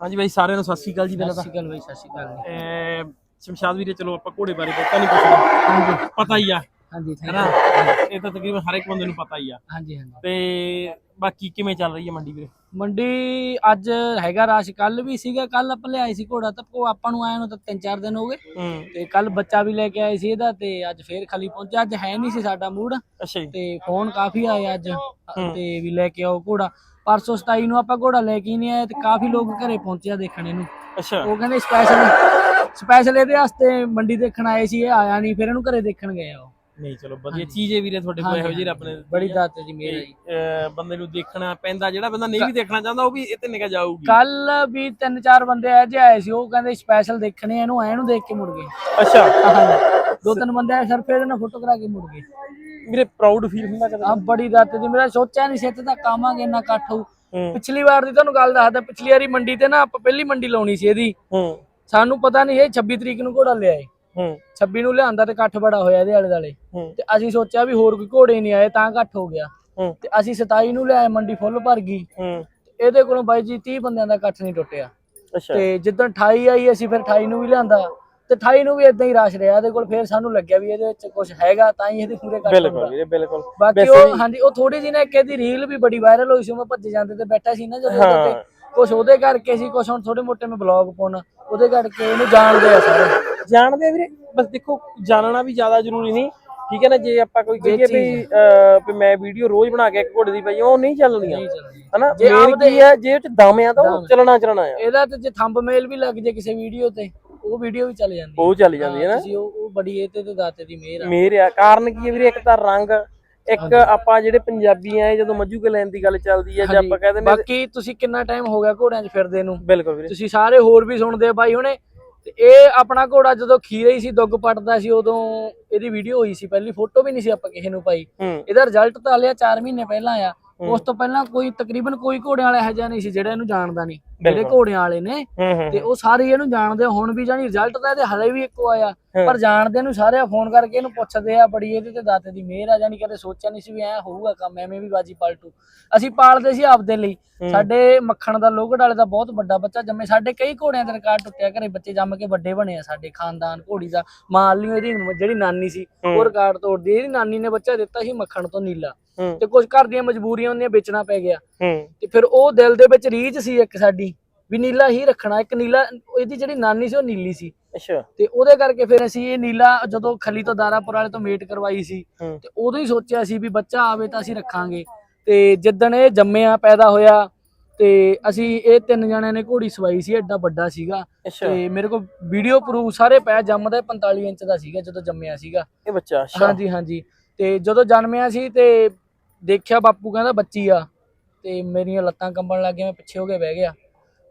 ਹਾਂਜੀ ਬਾਈ ਸਾਰਿਆਂ ਨੂੰ ਸਤਿ ਸ਼੍ਰੀ ਅਕਾਲ ਜੀ ਸਤਿ ਸ਼੍ਰੀ ਅਕਾਲ ਬਾਈ ਸਤਿ ਸ਼੍ਰੀ ਅਕਾਲ ਅਹ ਸ਼ਮਸ਼ਾਦ ਵੀਰੇ ਚਲੋ ਆਪਾਂ ਘੋੜੇ ਬਾਰੇ ਪਤਾ ਨਹੀਂ ਪੁੱਛਣਾ। ਹਾਂਜੀ। ਪਤਾ ਹੀ ਆ। ਹਾਂਜੀ ਥੈਂਕ ਹੈਨਾ? ਇਹ ਤਾਂ ਤਕਰੀਬਨ ਹਰ ਇੱਕ ਬੰਦੇ ਨੂੰ ਪਤਾ ਹੀ ਆ। ਹਾਂਜੀ ਹਾਂਜੀ। ਤੇ ਬਾਕੀ ਕਿਵੇਂ ਚੱਲ ਰਹੀ ਹੈ ਮੰਡੀ ਵੀਰੇ? ਮੰਡੀ ਅੱਜ ਹੈਗਾ ਰਾਸ਼ ਕੱਲ ਵੀ ਸੀਗਾ ਕੱਲ ਆਪਾਂ ਲਿਆਏ ਸੀ ਘੋੜਾ ਤਾਂ ਉਹ ਆਪਾਂ ਨੂੰ ਆਇਆ ਨੂੰ ਤਾਂ 3-4 ਦਿਨ ਹੋ ਗਏ। ਹੂੰ। ਤੇ ਕੱਲ ਬੱਚਾ ਵੀ ਲੈ ਕੇ ਆਏ ਸੀ ਇਹਦਾ ਤੇ ਅੱਜ ਫੇਰ ਖਾਲੀ ਪਹੁੰਚਿਆ। ਅੱਜ ਹੈ ਨਹੀਂ ਸੀ ਸਾਡਾ ਮੂਡ। ਅੱਛਾ ਜੀ। ਤੇ ਫੋਨ ਕਾਫੀ ਆਏ ਅੱਜ ਤੇ ਵੀ ਲੈ ਕੇ ਆਓ ਘੋੜਾ। ਪਰਸੋਂ 27 ਨੂੰ ਆਪਾਂ ਘੋੜਾ ਲੈ ਕੇ ਨਹੀਂ ਆਏ ਤੇ ਕਾਫੀ ਲੋਕ ਘਰੇ ਪਹੁੰਚਿਆ ਦੇਖਣ ਇਹਨੂੰ। ਅੱਛਾ। ਉਹ ਕਹਿੰਦੇ ਸਪੈਸ਼ਲ ਸਪੈਸ਼ਲ ਇਹਦੇ ਵਾਸਤੇ ਮੰਡੀ ਦੇਖਣ ਆਏ ਸੀ ਇਹ ਆਇਆ ਨਹੀਂ ਫਿਰ ਇਹਨੂੰ ਘਰੇ ਦੇਖਣ ਗਏ ਆ ਉਹ। ਨਹੀਂ ਚਲੋ ਵਧੀਆ ਚੀਜ਼ ਹੈ ਵੀਰੇ ਤੁਹਾਡੇ ਕੋਲ ਇਹੋ ਜਿਹੇ ਨੇ ਬੜੀ ਦਾਤ ਜੀ ਮੇਰਾ ਜੀ। ਬੰਦੇ ਨੂੰ ਦੇਖਣਾ ਪੈਂਦਾ ਜਿਹੜਾ ਬੰਦਾ ਨਹੀਂ ਵੀ ਦੇਖਣਾ ਚਾਹੁੰਦਾ ਉਹ ਵੀ ਇਹ ਤੇ ਨਿਕਲ ਜਾਊਗੀ। ਕੱਲ ਵੀ ਤਿੰਨ ਚਾਰ ਬੰਦੇ ਆਏ ਜੇ ਆਏ ਸੀ ਉਹ ਕਹਿੰਦੇ ਸਪੈਸ਼ਲ ਦੇਖਣੇ ਇਹਨੂੰ ਐ ਨੂੰ ਦੇਖ ਕੇ ਮੁੜ ਗਏ। ਅੱਛਾ। ਦੋ ਤਿੰਨ ਬੰਦੇ ਆਏ ਸਰ ਫਿਰ ਇਹਨਾਂ ਫੋਟੋ ਕਰਾ ਕੇ ਮੁੜ ਗਏ। ਵੀਰੇ ਪ੍ਰਾਊਡ ਫੀਲ ਹੁੰਦਾ ਕਦੇ? ਆ ਬੜੀ ਦਾਤ ਜੀ ਮੇਰਾ ਸੋਚਿਆ ਨਹੀਂ ਸੀ ਇੱਥੇ ਤੱਕ ਆਵਾਂਗੇ ਇੰਨਾ ਇਕੱਠ ਹੋਊ। ਹੂੰ। ਪਿਛਲੀ ਵਾਰ ਦੀ ਤੁਹਾਨੂੰ ਗੱਲ ਦੱਸਦਾ ਪਿਛਲੀ ਵਾਰੀ ਮੰਡੀ ਤੇ ਨਾ ਆਪਾਂ ਪਹਿਲੀ ਮੰਡੀ ਲਾਉਣੀ ਸੀ ਇਹਦੀ। ਹੂੰ। ਸਾਨੂੰ ਪਤਾ ਨਹੀਂ ਇਹ 26 ਤਰੀਕ ਨੂੰ ਘੋੜਾ ਲਿਆਏ। ਹੂੰ। 26 ਨੂੰ ਲਿਆਂਦਾ ਤੇ ਇਕੱਠ ਬੜਾ ਹੋਇਆ ਇਹਦੇ ਆਲੇ ਦਾਲੇ ਹੂੰ। ਤੇ ਅਸੀਂ ਸੋਚਿਆ ਵੀ ਹੋਰ ਕੋਈ ਘੋੜੇ ਨਹੀਂ ਆਏ ਤਾਂ ਇਕੱਠ ਹੋ ਗਿਆ। ਹੂੰ। ਤੇ ਅਸੀਂ 27 ਨੂੰ ਲਿਆਏ ਮੰਡੀ ਫੁੱਲ ਭਰ ਗਈ। ਹੂੰ। ਇਹਦੇ ਕੋਲੋਂ ਬਾਈ ਜੀ 30 ਬੰਦਿਆਂ ਦਾ ਇਕੱਠ ਨਹੀਂ ਟੁੱਟਿਆ। ਅੱਛਾ। ਤੇ ਜਿੱਦਣ 28 ਆਈ ਅਸੀਂ ਫਿਰ 28 ਨੂੰ ਵੀ ਲਿਆਂਦਾ। ਤੇ 28 ਨੂੰ ਵੀ ਇਦਾਂ ਹੀ ਰਸ਼ ਰਿਹਾ ਇਹਦੇ ਕੋਲ ਫਿਰ ਸਾਨੂੰ ਲੱਗਿਆ ਵੀ ਇਹਦੇ ਵਿੱਚ ਕੁਝ ਹੈਗਾ ਤਾਂ ਹੀ ਇਹਦੇ ਪੂਰੇ ਕੱਟ ਬਿਲਕੁਲ ਵੀਰੇ ਬਿਲਕੁਲ। ਬਾਕੀ ਉਹ ਹਾਂਜੀ ਉਹ ਥੋੜੀ ਜਿਹੀ ਨਾ ਇੱਕ ਇਹਦੀ ਰੀਲ ਵੀ ਬੜੀ ਵਾਇਰਲ ਹੋਈ ਸੀ ਉਹ ਮੈਂ ਭੱਜ ਜਾਂਦੇ ਤੇ ਬੈਠਾ ਸੀ ਨਾ ਜਦੋਂ ਉਹਦੇ ਤੇ। ਕੁਝ ਉਹਦੇ ਕਰਕੇ ਸੀ ਕੁਝ ਹੁਣ ਥੋੜੇ ਮੋਟੇ ਮੈਂ ਬਲੌਗ ਪਾਉਣਾ ਉਹਦੇ ਕਰਕੇ ਇਹਨੂੰ ਜਾਣਦੇ ਆ ਸਾਰੇ। ਜਾਣਦੇ ਆ ਵੀਰੇ ਬਸ ਦੇਖੋ ਜਾਣਨਾ ਵੀ ਜ਼ਿਆਦਾ ਜ਼ਰੂਰੀ ਨਹੀਂ। ਠੀਕ ਹੈ ਨਾ ਜੇ ਆਪਾਂ ਕੋਈ ਕਹੀਏ ਵੀ ਵੀ ਮੈਂ ਵੀਡੀਓ ਰੋਜ਼ ਬਣਾ ਕੇ ਇੱਕ ਘੋੜੇ ਦੀ ਪਾਈ ਉਹ ਨਹੀਂ ਚੱਲਣੀਆਂ। ਹਨਾ ਜੇ ਮੇਨ ਆਪਦੇ- ਕੀ ਹੈ ਜੇ ਉਹ ਚ ਦਮ ਆ ਤਾਂ ਉਹ ਚੱਲਣਾ ਚੱਲਣਾ ਆ। ਇਹਦਾ ਤੇ ਜੇ ਥੰਬਮੇਲ ਵੀ ਲੱਗ ਜੇ ਕਿਸੇ ਵੀਡੀਓ ਤੇ। ਉਹ ਵੀਡੀਓ ਵੀ ਚੱਲ ਜਾਂਦੀ ਉਹ ਚੱਲ ਜਾਂਦੀ ਹੈ ਨਾ। ਤੁਸੀਂ ਉਹ ਉਹ ਬੜੀ ਇਹ ਤੇ ਤੇ ਦਾਤੇ ਦੀ ਮਿਹਰ ਆ। ਮੇਰ ਆ। ਕਾਰਨ ਕੀ ਹੈ ਵੀਰੇ? ਇੱਕ ਤਾਂ ਰੰਗ ਇੱਕ ਆਪਾਂ ਜਿਹੜੇ ਪੰਜਾਬੀ ਆ ਜਦੋਂ ਮੱਜੂ ਕੇ ਲੈਣ ਦੀ ਗੱਲ ਚੱਲਦੀ ਹੈ ਜੇ ਆਪਾਂ ਕਹਿੰਦੇ ਨੇ ਬਾਕੀ ਤੁਸੀਂ ਕਿੰਨਾ ਟਾਈਮ ਹੋ ਗਿਆ ਘੋੜਿਆਂ 'ਚ ਫਿਰਦੇ ਨੂੰ? ਬਿਲਕੁਲ ਵੀਰੇ। ਤੁਸੀਂ ਸਾਰੇ ਹੋਰ ਵੀ ਸੁਣਦੇ ਬਾਈ ਹੁਣੇ। ਤੇ ਇਹ ਆਪਣਾ ਘੋੜਾ ਜਦੋਂ ਖੀਰੇ ਹੀ ਸੀ ਦੁੱਗ ਪਟਦਾ ਸੀ ਉਦੋਂ ਇਹਦੀ ਵੀਡੀਓ ਹੋਈ ਸੀ। ਪਹਿਲੀ ਫੋਟੋ ਵੀ ਨਹੀਂ ਸੀ ਆਪਾਂ ਕਿਸੇ ਨੂੰ ਪਾਈ। ਇਹਦਾ ਰਿਜ਼ਲਟ ਤਾਂ ਲਿਆ 4 ਮਹੀਨੇ ਪਹਿਲਾਂ ਆ। ਉਸ ਤੋਂ ਪਹਿਲਾਂ ਕੋਈ ਤਕਰੀਬਨ ਕੋਈ ਘੋੜਿਆਂ ਵਾਲਾ ਇਹੋ ਜਿਹਾ ਨਹੀਂ ਸੀ ਜਿਹੜਾ ਇਹਨੂੰ ਜਾਣਦਾ ਨਹੀਂ। ਜਿਹੜੇ ਘੋੜਿਆਂ ਵਾਲੇ ਨੇ ਤੇ ਉਹ ਸਾਰੇ ਇਹਨੂੰ ਜਾਣਦੇ ਹੁਣ ਵੀ ਜਾਨੀ ਰਿਜ਼ਲਟ ਤਾਂ ਇਹਦੇ ਹਲੇ ਵੀ ਇੱਕੋ ਆਇਆ। ਪਰ ਜਾਣਦੇ ਨੂੰ ਸਾਰੇ ਫੋਨ ਕਰਕੇ ਇਹਨੂੰ ਪੁੱਛਦੇ ਆ ਬੜੀ ਇਹਦੇ ਤੇ ਦਾਤੇ ਦੀ ਮਿਹਰ ਆ ਜਾਨੀ ਕਦੇ ਸੋਚਿਆ ਨਹੀਂ ਸੀ ਵੀ ਐ ਹੋਊਗਾ ਕੰਮ ਐਵੇਂ ਵੀ ਬਾਜੀ ਪਲਟੂ। ਅਸੀਂ ਪਾਲਦੇ ਸੀ ਆਪਦੇ ਲਈ। ਸਾਡੇ ਮੱਖਣ ਦਾ ਲੋਗੜ ਵਾਲੇ ਦਾ ਬਹੁਤ ਵੱਡਾ ਬੱਚਾ ਜੰਮੇ ਸਾਡੇ ਕਈ ਘੋੜਿਆਂ ਦੇ ਰਿਕਾਰਡ ਟੁੱਟਿਆ ਘਰੇ ਬੱਚੇ ਜੰਮ ਕੇ ਵੱਡੇ ਬਣੇ ਆ ਸਾਡੇ ਖਾਨਦਾਨ ਘੋੜੀ ਦਾ ਮਾਲ ਲਈ ਇਹਦੀ ਜਿਹੜੀ ਨਾਨੀ ਸੀ ਉਹ ਰਿਕਾਰਡ ਤੋੜਦੀ ਇਹਦੀ ਨਾਨੀ ਨੇ ਬੱਚਾ ਦਿੱਤਾ ਸੀ ਮੱਖਣ ਤੋਂ ਨੀਲਾ। ਤੇ ਕੁਝ ਘਰ ਦੀਆਂ ਮਜਬੂਰੀਆਂ ਉਹਨੀਆਂ ਵੇਚਣਾ ਪੈ ਗਿਆ। ਤੇ ਫਿਰ ਉਹ ਦਿਲ ਦੇ ਵਿੱਚ ਰੀਝ ਸੀ ਇੱਕ ਸਾਡੀ। ਵੀ ਨੀਲਾ ਹੀ ਰੱਖਣਾ ਇੱਕ ਨੀਲਾ ਇਹਦੀ ਜਿਹੜੀ ਨਾਨੀ ਸੀ ਉਹ ਨੀਲੀ ਸੀ। ਅੱਛਾ। ਤੇ ਉਹਦੇ ਕਰਕੇ ਫਿਰ ਅਸੀਂ ਇਹ ਨੀਲਾ ਜਦੋਂ ਖਲੀ ਤੋਂ ਦਾਰਾਪੁਰ ਵਾਲੇ ਤੋਂ ਮੇਟ ਕਰਵਾਈ ਸੀ ਤੇ ਉਦੋਂ ਹੀ ਸੋਚਿਆ ਸੀ ਵੀ ਬੱਚਾ ਆਵੇ ਤਾਂ ਅਸੀਂ ਰੱਖਾਂਗੇ। ਤੇ ਜਿੱਦਣ ਇਹ ਜੰਮਿਆ ਪੈਦਾ ਹੋਇਆ ਤੇ ਅਸੀਂ ਇਹ ਤਿੰਨ ਜਣਿਆਂ ਨੇ ਘੋੜੀ ਸਵਾਈ ਸੀ ਐਡਾ ਵੱਡਾ ਸੀਗਾ। ਤੇ ਮੇਰੇ ਕੋਲ ਵੀਡੀਓ ਪ੍ਰੂਫ ਸਾਰੇ ਪਏ ਜੰਮਦਾ 45 ਇੰਚ ਦਾ ਸੀਗਾ ਜਦੋਂ ਜੰਮਿਆ ਸੀਗਾ। ਇਹ ਬੱਚਾ ਅੱਛਾ। ਹਾਂਜੀ ਹਾਂਜੀ। ਤੇ ਜਦੋਂ ਜਨਮਿਆ ਸੀ ਤੇ ਦੇਖਿਆ ਬਾਪੂ ਕਹਿੰਦਾ ਬੱਚੀ ਆ ਤੇ ਮੇਰੀਆਂ ਲੱਤਾਂ ਕੰਬਣ ਲੱਗ ਗਈਆਂ ਮੈਂ ਪਿੱਛੇ ਹੋ ਕੇ ਬਹਿ ਗਿਆ।